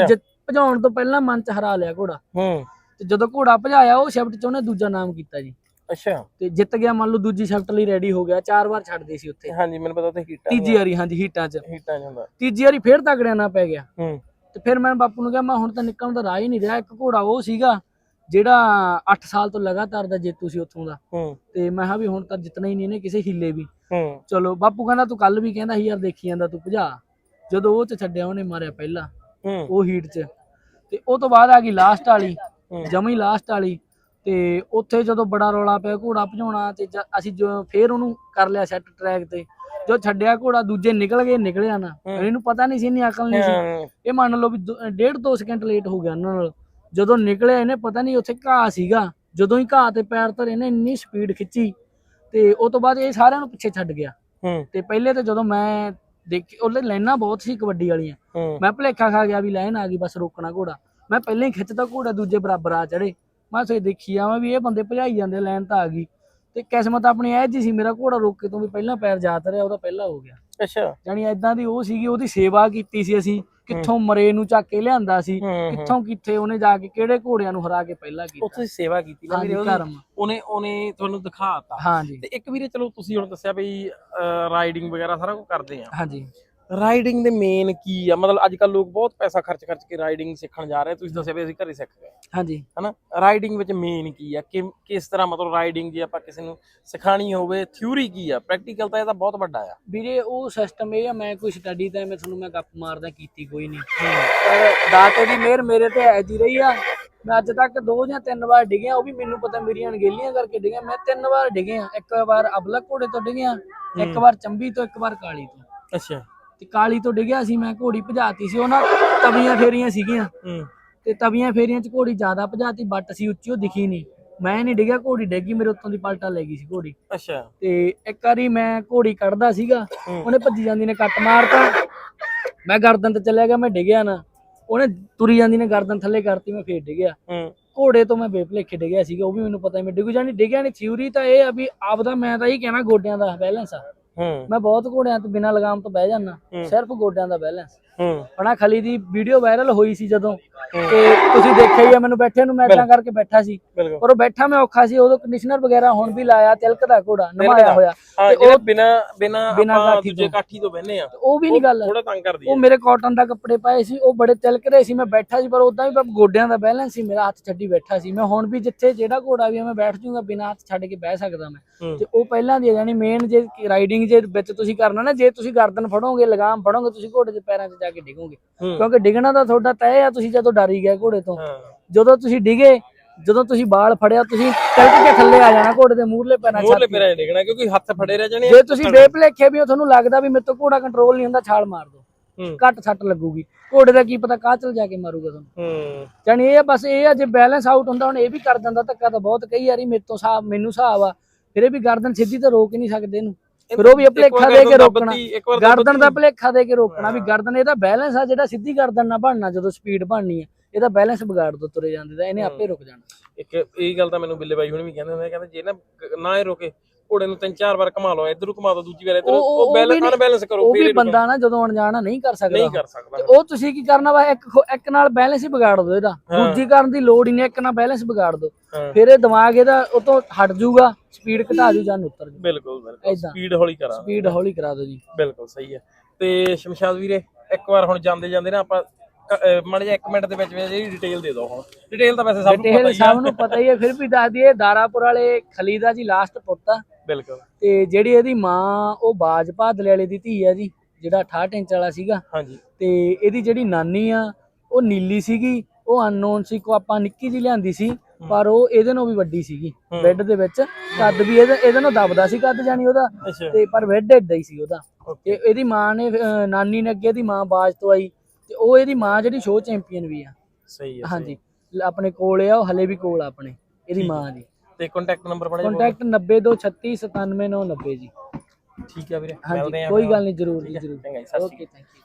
ਭਜਾਉਣ ਤੋਂ ਪਹਿਲਾਂ ਮਨ ਚ ਹਰਾ ਲਿਆ ਘੋੜਾ। ਹੂੰ। ਤੇ ਜਦੋਂ ਘੋੜਾ ਭਜਾਇਆ ਉਹ ਸ਼ਿਫਟ ਚ ਉਹਨੇ ਦੂਜਾ ਨਾਮ ਕੀਤਾ ਜੀ। ਅੱਛਾ। ਤੇ ਜਿੱਤ ਗਿਆ ਮੰਨ ਲਓ ਦੂਜੀ ਸ਼ਿਫਟ ਲਈ ਰੈਡੀ ਹੋ ਗਿਆ ਚਾਰ ਵਾਰ ਛੱਡਦੇ ਸੀ ਉੱਥੇ। ਹਾਂਜੀ ਮੈਨੂੰ ਪਤਾ ਤੇ ਹੀਟਾਂ ਤੀਜੀ ਵਾਰੀ ਹਾਂਜੀ ਹੀਟਾਂ 'ਚ। ਹੀਟਾਂ ਜਾਂਦਾ ਤੀਜੀ ਵਾਰੀ ਫੇਰ ਤਗੜਿਆਂ ਨਾਲ ਪੈ ਗਿਆ। ਹੂੰ। ਤੇ ਫਿਰ ਮੈਂ ਬਾਪੂ ਨੂੰ ਕਿਹਾ ਮੈਂ ਹੁਣ ਤਾਂ ਨਿਕਲਣ ਦਾ ਰਾਹ ਹੀ ਨਹੀਂ ਰਿਹਾ। ਇੱਕ ਘੋੜਾ ਉਹ ਸੀਗਾ ਜਿਹੜਾ 8 ਸਾਲ ਤੋਂ ਲਗਾਤਾਰ ਦਾ ਜੇਤੂ ਸੀ ਉੱਥੋਂ ਦਾ ਹੂੰ। ਤੇ ਮੈਂ ਕਿਹਾ ਵੀ ਹੁਣ ਤਾਂ ਜਿੱਤਣਾ ਹੀ ਨਹੀਂ ਇਹਨੇ ਕਿਸੇ ਹਿੱਲੇ ਵੀ। ਹੂੰ। ਚਲੋ ਬਾਪੂ ਕਹਿੰਦਾ ਤੂੰ ਕੱਲ ਵੀ ਕਹਿੰਦਾ ਸੀ ਯਾਰ ਦੇਖੀ ਜਾਂਦਾ ਤੂੰ ਭਜਾ। ਜਦੋਂ ਉਹ ਚ ਛੱਡਿਆ ਉਹਨੇ ਮਾਰਿਆ ਪਹਿਲਾਂ ਹੂੰ। ਉਹ ਹੀਟ 'ਚ। ਤੇ ਉਹ ਤੋਂ ਬਾਅਦ ਆ ਗਈ ਲਾਸਟ ਵਾਲੀ। ਜਮੀ ਲਾਸਟ ਵਾਲੀ। ਤੇ ਉੱਥੇ ਜਦੋਂ ਬੜਾ ਰੌਲਾ ਪਿਆ ਘੋੜਾ ਭਜਾਉਣਾ ਤੇ ਅਸੀਂ ਜੋ ਫੇਰ ਉਹਨੂੰ ਕਰ ਲਿਆ ਸੈੱਟ ਟਰੈਕ ਤੇ। ਜੋ ਛੱਡਿਆ ਘੋੜਾ ਦੂਜੇ ਨਿਕਲ ਗਏ ਨਿਕਲਿਆ ਨਾ। ਇਹਨੂੰ ਪਤਾ ਨਹੀਂ ਸੀ ਇੰਨੀ ਅਕਲ ਨਹੀਂ ਸੀ। ਇਹ ਮੰਨ ਲਓ ਵੀ ਦੋ- ਡੇਢ ਦੋ ਸਕਿੰਟ ਲੇਟ ਹੋ ਗਿਆ ਉਹਨਾਂ ਨਾਲ। ਜਦੋਂ ਨਿਕਲਿਆ ਇਹਨੇ ਪਤਾ ਨਹੀਂ ਉੱਥੇ ਘਾਹ ਸੀਗਾ ਜਦੋਂ ਹੀ ਘਾਹ ਤੇ ਪੈਰ ਧਰੇ ਇਹਨੇ ਇੰਨੀ ਸਪੀਡ ਖਿੱਚੀ ਤੇ ਉਹ ਤੋਂ ਬਾਅਦ ਇਹ ਸਾਰਿਆਂ ਨੂੰ ਪਿੱਛੇ ਛੱਡ ਗਿਆ। ਹੂੰ। ਤੇ ਪਹਿਲੇ ਤੇ ਜਦੋਂ ਮੈਂ ਦੇਖੀ ਉਹਲੇ ਲਾਈਨਾਂ ਬਹੁਤ ਸੀ ਕਬੱਡੀ ਵਾਲੀਆਂ। ਮੈਂ ਭੁਲੇਖਾ ਖਾ ਗਿਆ ਵੀ ਲਾਈਨ ਆ ਗਈ ਬਸ ਰੋਕਣਾ ਘੋੜਾ। ਮੈਂ ਪਹਿਲਾਂ ਹੀ ਖਿੱਚਦਾ ਘੋੜਾ ਦੂਜੇ ਬਰਾਬਰ ਆ ਚੜੇ ਮੈਂ ਸੇ ਦੇਖੀ ਆਵਾਂ ਵੀ ਇਹ ਬੰਦੇ ਭਜਾਈ ਜਾਂਦੇ ਲਾਈਨ ਤਾਂ ਆ ਗਈ। ਤੇ ਕਿਸਮਤ ਆਪਣੀ ਇਹ ਜੀ ਸੀ ਮੇਰਾ ਘੋੜਾ ਰੋਕੇ ਤੋਂ ਵੀ ਪਹਿਲਾਂ ਪੈਰ ਜਾ ਤਰਿਆ ਉਹਦਾ ਪਹਿਲਾਂ ਹੋ ਗਿਆ। ਅੱਛਾ। ਜਾਨੀ ਐਦਾਂ ਦੀ ਉਹ ਸੀਗੀ ਉਹਦੀ ਸੇਵਾ ਕੀਤੀ ਸੀ ਅਸੀਂ। ਕਿੱਥੋਂ ਮਰੇ ਨੂੰ ਚੱਕ ਕੇ ਲਿਆਂਦਾ ਸੀ ਕਿੱਥੋਂ ਕਿੱਥੇ ਉਹਨੇ ਜਾ ਕੇ ਕਿਹੜੇ ਘੋੜਿਆਂ ਨੂੰ ਹਰਾ ਕੇ ਪਹਿਲਾਂ ਕੀਤਾ। ਉੱਥੇ ਸੇਵਾ ਕੀਤੀ ਨਾ ਵੀਰੇ ਉਹਨੇ ਉਹਨੇ ਤੁਹਾਨੂੰ ਦਿਖਾਤਾ। ਹਾਂਜੀ। ਤੇ ਇੱਕ ਵੀਰੇ ਚਲੋ ਤੁਸੀਂ ਹੁਣ ਦੱਸਿਆ ਵੀ ਰਾਈਡਿੰਗ ਵਗੈਰਾ ਸਾਰਾ ਕੁਝ ਕਰਦੇ ਆ। ਹਾਂਜੀ। ਰਾਈਡਿੰਗ ਦੇ ਮੇਨ ਕੀ ਆ? ਮਤਲਬ ਅੱਜ ਕੱਲ ਲੋਕ ਬਹੁਤ ਪੈਸਾ ਖਰਚ ਖਰਚ ਕੇ ਰਾਈਡਿੰਗ ਸਿੱਖਣ ਜਾ ਰਹੇ। ਤੁਸੀਂ ਦੱਸਿਆ ਵੀ ਅਸੀਂ ਘਰੇ ਸਿੱਖ ਗਏ। ਹਾਂਜੀ। ਹਨਾ? ਰਾਈਡਿੰਗ ਵਿੱਚ ਮੇਨ ਕੀ ਆ? ਕਿ ਕਿਸ ਤਰ੍ਹਾਂ ਮਤਲਬ ਰਾਈਡਿੰਗ ਜੇ ਆਪਾਂ ਕਿਸੇ ਨੂੰ ਸਿਖਾਣੀ ਹੋਵੇ ਥਿਊਰੀ ਕੀ ਆ? ਪ੍ਰੈਕਟੀਕਲ ਤਾਂ ਇਹਦਾ ਬਹੁਤ ਵੱਡਾ ਆ। ਵੀਰੇ ਉਹ ਸਿਸਟਮ ਇਹ ਆ ਮੈਂ ਕੋਈ ਸਟੱਡੀ ਤਾਂ ਮੈਂ ਤੁਹਾਨੂੰ ਮੈਂ ਗੱਪ ਮਾਰਦਾ ਕੀਤੀ ਕੋਈ ਨਹੀਂ। ਪਰ ਦਾਤੇ ਦੀ ਮਿਹਰ ਮੇਰੇ ਤੇ ਐ ਜੀ ਰਹੀ ਆ। ਮੈਂ ਅੱਜ ਤੱਕ ਦੋ ਜਾਂ ਤਿੰਨ ਵਾਰ ਡਿੱਗਿਆ ਉਹ ਵੀ ਮੈਨੂੰ ਪਤਾ ਮੇਰੀਆਂ ਅਣਗਹਿਲੀਆਂ ਕਰਕੇ ਡਿੱਗਿਆ। ਮੈਂ ਤਿੰਨ ਵਾਰ ਡਿੱਗਿਆ ਇੱਕ ਵਾਰ ਅਬਲਕ ਘੋੜੇ ਤੋਂ ਡਿੱਗਿਆ ਇੱਕ ਵਾਰ ਚੰਬੀ ਤੋਂ ਇੱਕ ਵਾਰ ਕਾਲੀ ਤੋਂ। ਅੱਛਾ। ਤੇ ਕਾਲੀ ਤੋਂ ਡਿੱਗਿਆ ਸੀ ਮੈਂ ਘੋੜੀ ਭਜਾਤੀ ਸੀ ਉਹਨਾਂ ਤਵੀਆਂ ਫੇਰੀਆਂ ਸੀਗੀਆਂ। ਹੂੰ। ਤੇ ਤਵੀਆਂ ਫੇਰੀਆਂ 'ਚ ਘੋੜੀ ਜ਼ਿਆਦਾ ਭਜਾਤੀ ਬੱਟ ਸੀ ਉੱਚੀ ਉਹ ਦਿਖੀ ਨਹੀਂ। ਮੈਂ ਨਹੀਂ ਡਿੱਗਿਆ ਘੋੜੀ ਡਿੱਗੀ ਮੇਰੇ ਉੱਤੋਂ ਦੀ ਪਲਟਾ ਲੈ ਗਈ ਸੀ ਘੋੜੀ। ਅੱਛਾ। ਤੇ ਇੱਕ ਵਾਰੀ ਮੈਂ ਘੋੜੀ ਕੱਢਦਾ ਸੀਗਾ। ਉਹਨੇ ਭੱਜੀ ਜਾਂਦੀ ਨੇ ਕੱਟ ਮਾਰਤਾ। ਮੈਂ ਗਰਦਨ ਤੇ ਚੱਲਿਆ ਗਿਆ ਮੈਂ ਡਿੱਗਿਆ ਨਾ। ਉਹਨੇ ਤੁਰੀ ਜਾਂਦੀ ਨੇ ਗਰਦਨ ਥੱਲੇ ਕਰਤੀ ਮੈਂ ਫੇਰ ਡਿੱਗਿਆ। ਘੋੜੇ ਤੋਂ ਮੈਂ ਬੇਪਲੇਖੇ ਡਿੱਗਿਆ ਸੀਗਾ ਉਹ ਵੀ ਮੈਨੂੰ ਪਤਾ ਮੈਂ ਡਿੱਗ ਜਾਣੀ ਡਿੱਗਿਆ ਨਹੀਂ ਥਿਊਰੀ ਤਾਂ ਇਹ ਆ ਵੀ ਆਪਦਾ ਮੈਂ ਤਾਂ ਇਹ ਕਹਿਣਾ ਗੋਡਿਆਂ ਦਾ ਬੈਲੈਂਸ ਆ। ਮੈਂ ਬਹੁਤ ਘੋੜਿਆਂ ਤੇ ਬਿਨਾਂ ਲਗਾਮ ਤੋਂ ਬਹਿ ਜਾਣਾ ਹੂੰ। ਸਿਰਫ ਗੋਡਿਆਂ ਦਾ ਬੈਲੈਂਸ ਹਣਾ ਖਲੀ ਦੀ ਵੀਡੀਓ ਵਾਇਰਲ ਹੋਈ ਸੀ ਜਦੋਂ। ਤੇ ਤੁਸੀਂ ਦੇਖਿਆ ਹੀ ਆ ਮੈਨੂੰ ਬੈਠੇ ਨੂੰ ਮੈਂ ਇਦਾਂ ਕਰਕੇ ਬੈਠਾ ਸੀ। ਉਹ ਬੈਠਾ ਮੈਂ ਔਖਾ ਸੀ ਉਦੋਂ ਕੰਡੀਸ਼ਨਰ ਵਗੈਰਾ ਹੁਣ ਵੀ ਲਾਇਆ ਤਿਲਕਦਾ ਘੋੜਾ ਨਵਾਇਆ ਤਿਲਕਦਾ। ਹੋਇਆ। ਤੇ ਉਹ ਬਿਨਾ ਬਿਨਾ ਆਪਾਂ ਦੂਜੇ ਤੋਂ। ਕਾਠੀ ਤੋਂ ਬਹਿਨੇ ਆ ਉਹ ਵੀ ਨਹੀਂ ਗੱਲ। ਥੋੜਾ ਤੰਗ ਕਰਦੀ ਉਹ ਮੇਰੇ ਕਾਟਨ ਦਾ ਕੱਪੜੇ ਪਾਏ ਸੀ ਉਹ ਬੜੇ ਤਿਲਕਦੇ ਸੀ ਮੈਂ ਬੈਠਾ ਸੀ ਪਰ ਉਦਾਂ ਵੀ ਗੋਡਿਆਂ ਦਾ ਬੈਲੈਂਸ ਸੀ ਮੇਰਾ ਹੱਥ ਛੱਡੀ ਬੈਠਾ ਸੀ। ਮੈਂ ਹੁਣ ਵੀ ਜਿੱਥੇ ਜਿਹੜਾ ਘੋੜਾ ਵੀ ਮੈਂ ਬੈਠ ਜੂਗਾ ਬਿਨਾਂ ਹੱਥ ਛੱਡ ਕੇ ਬਹਿ ਸਕਦਾ ਮੈਂ। ਤੇ ਉਹ ਪਹਿਲਾਂ ਦੀ ਜਾਨੀ ਮੇਨ ਜੇ ਰਾਈਡਿੰਗ ਜੇ ਵਿੱਚ ਤੁਸੀਂ ਕਰਨਾ ਨਾ ਜੇ ਤੁਸੀਂ ਗਰਦਨ ਫੜੋਗੇ ਲਗਾਮ ਫੜੋਗੇ ਤੁਸੀਂ ਘੋੜੇ ਦੇ ਪੈਰਾਂ 'ਚ ਜਾ ਕੇ ਡਿੱਗੋਗੇ। ਕਿਉਂਕਿ ਡਿੱਗਣਾ ਤਾਂ ਤੁਹਾਡਾ ਤੈਅ ਆ ਤੁਸੀਂ ਜਦੋਂ ਡਰ ਹੀ ਗਏ ਘੋੜੇ ਤੋਂ। ਜਦੋਂ ਤੁਸੀਂ ਡਿਗੇ ਜਦੋਂ ਤੁਸੀਂ ਬਾਲ ਫੜਿਆ ਤੁਸੀਂ ਤਿਲਕ ਕੇ ਥੱਲੇ ਆ ਜਾਣਾ ਘੋੜੇ ਦੇ ਮੂਹਰਲੇ ਪੈਰਾਂ ਹੱਥ। ਪੇਰਾ ਡਿੱਗਣਾ ਕਿਉਂਕਿ ਹੱਥ ਫੜੇ ਰਹਿ ਜਾਣੇ। ਜੇ ਤੁਸੀਂ ਬੇਭਲੇਖੇ ਵੀ ਹੋ ਤੁਹਾਨੂੰ ਲੱਗਦਾ ਵੀ ਮੇਰੇ ਤੋਂ ਘੋੜਾ ਕੰਟਰੋਲ ਨਹੀਂ ਹੁੰਦਾ ਛਾਲ ਮਾਰ ਦੋ ਘੱਟ ਸੱਟ ਲੱਗੂਗੀ। ਘੋੜੇ ਦਾ ਕੀ ਪਤਾ ਕਾਹ ਚਲ ਜਾ ਕੇ ਮਾਰੂਗਾ ਤੁਹਾਨੂੰ। ਹੂੰ। ਜਾਣੀ ਇਹ ਬਸ ਇਹ ਆ ਜੇ ਬੈਲੈਂਸ ਆਊਟ ਹੁੰਦਾ ਹੁਣ ਇਹ ਵੀ ਕਰ ਦਿੰਦਾ ਧੱਕਾ ਤਾਂ ਬਹੁਤ ਕਈ ਵਾਰੀ ਮੇਰੇ ਤੋਂ ਹਿਸਾਬ ਮੈਨੂੰ ਹਿਸਾਬ ਆ ਫਿਰ ਇਹ ਵੀ ਗਰਦਨ ਸਿੱਧੀ ਤਾਂ ਰੋਕ ਹੀ ਨਹੀਂ ਸਕਦੇ ਇਹਨੂੰ। ਫਿਰ ਉਹ ਵੀ ਭੁਲੇਖਾ ਦੇ ਕੇ ਰੋਕਣਾ। ਗਰਦਨ ਦਾ ਭੁਲੇਖਾ ਦੇ ਕੇ ਰੋਕਣਾ ਵੀ ਗਰਦਨ ਇਹਦਾ ਬੈਲੈਂਸ ਆ ਜਿਹੜਾ ਸਿੱਧੀ ਗਰਦਨ ਨਾ ਬਣਨਾ ਜਦੋਂ ਸਪੀਡ ਬਣਨੀ ਆ ਇਹਦਾ ਬੈਲੈਂਸ ਵਿਗਾੜ ਦੋ ਤੁਰੇ ਜਾਂਦੇ ਦਾ ਇਹਨੇ ਆਪੇ ਰੁਕ ਜਾਣਾ। ਇੱਕ ਇਹ ਗੱਲ ਤਾਂ ਮੈਨੂੰ ਬਿੱਲੇ ਬਾਈ ਹੁਣ ਵੀ ਕਹਿੰਦੇ ਹੁੰਦੇ ਕਹਿੰਦੇ ਜੇ ਨਾ ਨਾ ਇਹ ਰੋਕੇ ਘੋੜੇ ਨੂੰ ਤਿੰਨ ਚਾਰ ਵਾਰ ਘੁਮਾ ਲਓ ਇਧਰੋਂ ਘੁਮਾ ਦੋ ਦੂਜੀ ਵਾਰ ਇਧਰ ਉਹ- ਬੈਲੈਂਸ ਅਨਬੈਲੈਂਸ ਕਰੋ ਉਹ ਫਿਰ ਵੀ। ਬੰਦਾ ਨਾ ਜਦੋਂ ਅਣਜਾਣਾ ਨਹੀਂ ਕਰ ਸਕਦਾ। ਨਹੀਂ ਕਰ ਸਕਦਾ। ਤੇ ਉਹ ਤੁਸੀਂ ਕੀ ਕਰਨਾ ਵਾ ਇੱਕ ਇੱਕ ਨਾਲ ਬੈਲੈਂਸ ਹੀ ਵਿਗਾੜ ਦੋ ਇਹਦਾ। ਦੂਜੀ ਕਰਨ ਦੀ ਲੋੜ ਹੀ ਨਹੀਂ ਇੱਕ ਨਾਲ ਬੈਲੈਂਸ ਵਿਗਾੜ ਦੋ ਫਿਰ ਇਹ ਦਿਮਾਗ ਇਹਦਾ ਉਹ ਤੋਂ ਹਟ ਜਾਊਗਾ ਸਪੀਡ ਘਟਾ ਜੂ ਜਾਂ ਉਤਰ ਜੂ। ਬਿਲਕੁਲ ਬਿਲਕੁਲ। ਸਪੀਡ ਹੌਲੀ ਕਰਾਂ ਸਪੀਡ ਹੌਲੀ ਕਰਾ ਦਿਓ ਜੀ। ਬਿਲਕੁਲ ਸਹੀ ਹੈ। ਤੇ ਸ਼ਮਸ਼ਾਦ ਵੀਰੇ ਇੱਕ ਵਾਰ ਹੁਣ ਜਾਂਦੇ ਜਾਂਦੇ ਨਾ ਆਪਾਂ ਮੜ ਜਾ 1 ਮਿੰਟ ਦੇ ਵਿੱਚ ਵਿੱਚ ਜਿਹੜੀ ਡਿਟੇਲ ਦੇ ਦਿਓ ਹੁਣ। ਡਿਟੇਲ ਤਾਂ ਵੈਸੇ ਸਭ ਨੂੰ ਪਤਾ ਡਿਟੇਲ ਹੀ ਸਭ ਆ ਨੂੰ ਪਤਾ ਹੀ ਹੈ ਫਿਰ ਵੀ ਦੱਸ ਦਈਏ ਦਾਰਾਪੁਰ ਵਾਲੇ ਖਲੀਦਾ ਜੀ ਲਾਸਟ ਪੁੱਤ ਆ। ਬਿਲਕੁਲ। ਤੇ ਜਿਹੜੀ ਇਹਦੀ ਮਾਂ ਉਹ ਬਾਜ ਭਾਦਲੇ ਵਾਲੇ ਦੀ ਧੀ ਆ ਜੀ ਜਿਹੜਾ 68 ਇੰਚ ਵਾਲਾ ਸੀਗਾ। ਹਾਂਜੀ। ਤੇ ਇਹਦੀ ਜਿਹੜੀ ਨਾਨੀ ਆ ਉਹ ਨੀਲੀ ਸੀਗੀ। ਉਹ ਅਨਨੋਨ ਸੀ ਕੋ ਆਪਾਂ ਨਿੱਕੀ ਜੀ ਲਿਆਂਦੀ ਸੀ ਪਰ ਉਹ ਇਹਦੇ ਨਾਲੋਂ ਵੀ ਵੱਡੀ ਸੀਗੀ। ਬੈੱਡ ਦੇ ਵਿੱਚ। ਕੱਦ ਵੀ ਇਹਦੇ ਇਹਦੇ ਨਾਲੋਂ ਦਬਦਾ ਸੀ ਕੱਦ ਜਾਨੀ ਉਹਦਾ। ਅੱਛਾ। ਤੇ ਪਰ ਬੈੱਡ ਏਡਾ ਹੀ ਸੀ ਉਹਦਾ। ਤੇ ਇਹਦੀ ਮਾਂ ਨੇ ਨਾਨੀ ਨੇ ਅੱਗੇ ਇਹਦੀ ਮਾਂ ਬਾਜ ਤੋਂ ਆਈ। ਤੇ ਉਹ ਇਹਦੀ ਮਾਂ ਜਿਹੜੀ ਸ਼ੋਅ ਚੈਂਪੀਅਨ ਵੀ ਆ। ਸਹੀ ਹੈ ਹਾਂਜੀ। ਆਪਣੇ ਕੋਲ ਆ ਉਹ ਹਲੇ ਵੀ ਕੋਲ ਆ ਆਪਣੇ ਇਹਦੀ। ਮਾਂ ਦੀ। ਤੇ ਕੰਟੈਕਟ ਨੰਬਰ ਬਣਾ ਜੀ ਕੰਟੈਕਟ 90236 97990 ਜੀ। ਠੀਕ ਹੈ ਵੀਰੇ ਮਿਲਦੇ ਆ ਕੋਈ। ਗੱਲ ਨਹੀਂ ਜਰੂਰ ਜੀ ਜਰੂਰ। Okay thank you